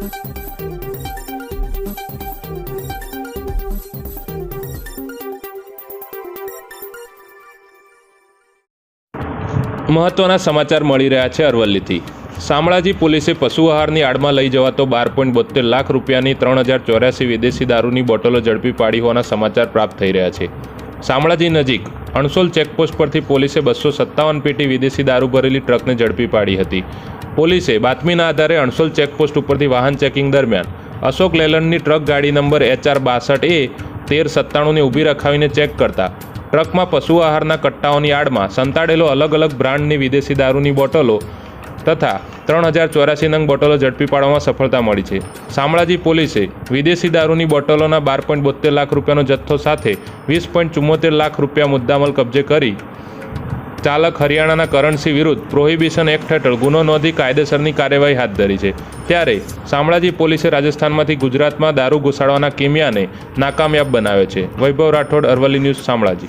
મહત્વના સમાચાર મળી રહ્યા છે અરવલ્લીથી. શામળાજી પોલીસે પશુ આહારની આડમાં લઈ જવાતો બાર પોઈન્ટ બોતેર લાખ રૂપિયાની ત્રણ હજાર ચોર્યાસી વિદેશી દારૂની બોટલો ઝડપી પાડી હોવાના સમાચાર પ્રાપ્ત થઈ રહ્યા છે. શામળાજી નજીક અણસોલ ચેકપોસ્ટ પરથી પોલીસે બસો સત્તાવન પેટી વિદેશી દારૂ ભરેલી ટ્રકને ઝડપી પાડી હતી. પોલીસે બાતમીના આધારે અણસોલ ચેકપોસ્ટ ઉપરથી વાહન ચેકિંગ દરમિયાન અશોક લેલનની ટ્રક ગાડી નંબર એચઆર બાસઠ એ તેર સત્તાણુંને ઊભી રખાવીને ચેક કરતા ટ્રકમાં પશુ આહારના કટ્ટાઓની આડમાં સંતાડેલો અલગ અલગ બ્રાન્ડની વિદેશી દારૂની બોટલો તથા ત્રણ હજાર ચોરાસી નંગ બોટલો ઝડપી પાડવામાં સફળતા મળી છે. શામળાજી પોલીસે વિદેશી દારૂની બોટલોના બાર પોઈન્ટ બોતેર લાખ રૂપિયાનો જથ્થો સાથે વીસ પોઈન્ટ ચુમ્મોતેર લાખ રૂપિયા મુદ્દામાલ કબજે કરી ચાલક હરિયાણાના કરણસિંહ વિરુદ્ધ પ્રોહિબિશન એક્ટ હેઠળ ગુનો નોંધી કાયદેસરની કાર્યવાહી હાથ ધરી છે. ત્યારે શામળાજી પોલીસે રાજસ્થાનમાંથી ગુજરાતમાં દારૂ ઘુસાડવાના કિમિયાને નાકામયાબ બનાવ્યો છે. વૈભવ રાઠોડ, અરવલ્લી ન્યૂઝ, શામળાજી.